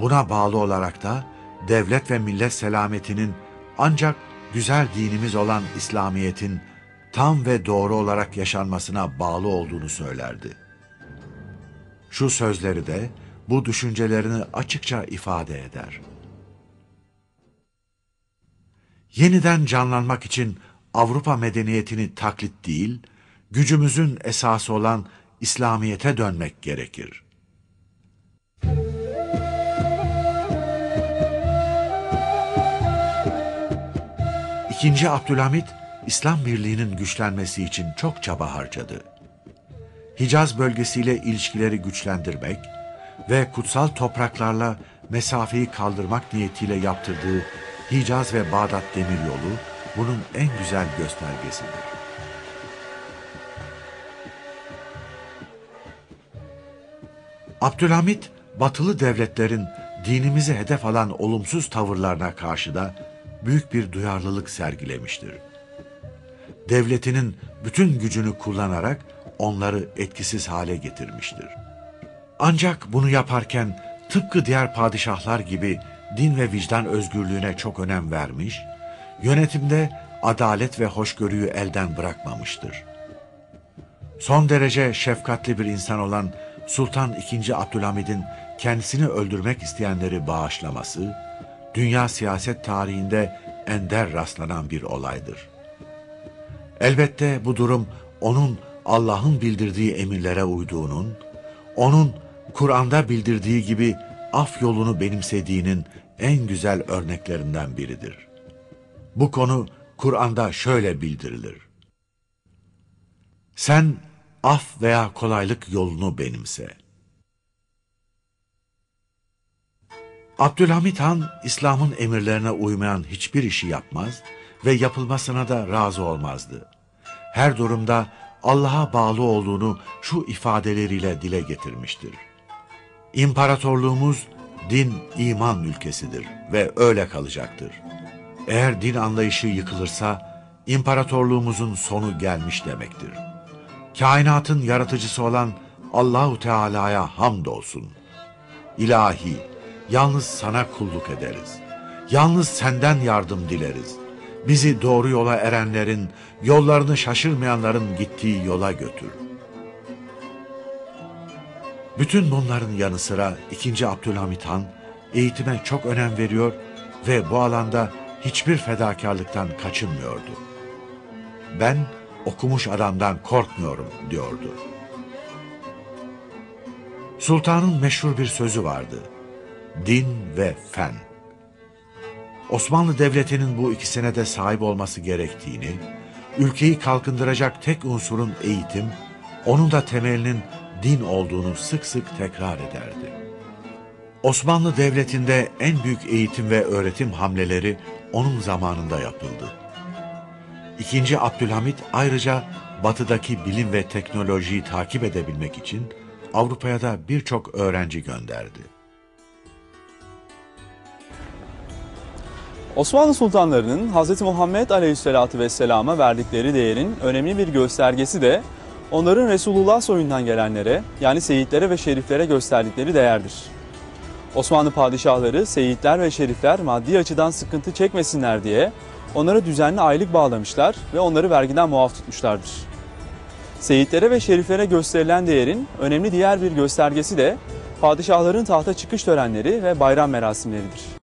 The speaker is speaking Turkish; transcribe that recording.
Buna bağlı olarak da devlet ve millet selametinin ancak güzel dinimiz olan İslamiyet'in tam ve doğru olarak yaşanmasına bağlı olduğunu söylerdi. Şu sözleri de bu düşüncelerini açıkça ifade eder. Yeniden canlanmak için Avrupa medeniyetini taklit değil, gücümüzün esası olan İslamiyet'e dönmek gerekir. İkinci Abdülhamit, İslam birliğinin güçlenmesi için çok çaba harcadı. Hicaz bölgesiyle ilişkileri güçlendirmek ve kutsal topraklarla mesafeyi kaldırmak niyetiyle yaptırdığı Hicaz ve Bağdat demiryolu bunun en güzel göstergesidir. Abdülhamit, batılı devletlerin dinimizi hedef alan olumsuz tavırlarına karşı da büyük bir duyarlılık sergilemiştir. Devletinin bütün gücünü kullanarak onları etkisiz hale getirmiştir. Ancak bunu yaparken tıpkı diğer padişahlar gibi din ve vicdan özgürlüğüne çok önem vermiş, yönetimde adalet ve hoşgörüyü elden bırakmamıştır. Son derece şefkatli bir insan olan Sultan II. Abdülhamid'in kendisini öldürmek isteyenleri bağışlaması, dünya siyaset tarihinde ender rastlanan bir olaydır. Elbette bu durum onun Allah'ın bildirdiği emirlere uyduğunun, onun Kur'an'da bildirdiği gibi af yolunu benimsediğinin en güzel örneklerinden biridir. Bu konu Kur'an'da şöyle bildirilir. Sen af veya kolaylık yolunu benimse. Abdülhamit Han, İslam'ın emirlerine uymayan hiçbir işi yapmaz ve yapılmasına da razı olmazdı. Her durumda Allah'a bağlı olduğunu şu ifadeleriyle dile getirmiştir. İmparatorluğumuz din iman ülkesidir ve öyle kalacaktır. Eğer din anlayışı yıkılırsa imparatorluğumuzun sonu gelmiş demektir. Kainatın yaratıcısı olan Allahu Teala'ya hamdolsun. İlahi, yalnız sana kulluk ederiz. Yalnız senden yardım dileriz. Bizi doğru yola erenlerin, yollarını şaşırmayanların gittiği yola götür. Bütün bunların yanı sıra 2. Abdülhamit Han eğitime çok önem veriyor ve bu alanda hiçbir fedakarlıktan kaçınmıyordu. Ben okumuş adamdan korkmuyorum diyordu. Sultanın meşhur bir sözü vardı. Din ve fen. Osmanlı Devleti'nin bu ikisine de sahip olması gerektiğini, ülkeyi kalkındıracak tek unsurun eğitim, onun da temelinin din olduğunu sık sık tekrar ederdi. Osmanlı Devleti'nde en büyük eğitim ve öğretim hamleleri onun zamanında yapıldı. İkinci Abdülhamit ayrıca batıdaki bilim ve teknolojiyi takip edebilmek için Avrupa'ya da birçok öğrenci gönderdi. Osmanlı sultanlarının Hz. Muhammed Aleyhisselatü Vesselam'a verdikleri değerin önemli bir göstergesi de onların Resulullah soyundan gelenlere yani seyitlere ve şeriflere gösterdikleri değerdir. Osmanlı padişahları seyitler ve şerifler maddi açıdan sıkıntı çekmesinler diye onlara düzenli aylık bağlamışlar ve onları vergiden muaf tutmuşlardır. Seyitlere ve şeriflere gösterilen değerin önemli diğer bir göstergesi de padişahların tahta çıkış törenleri ve bayram merasimleridir.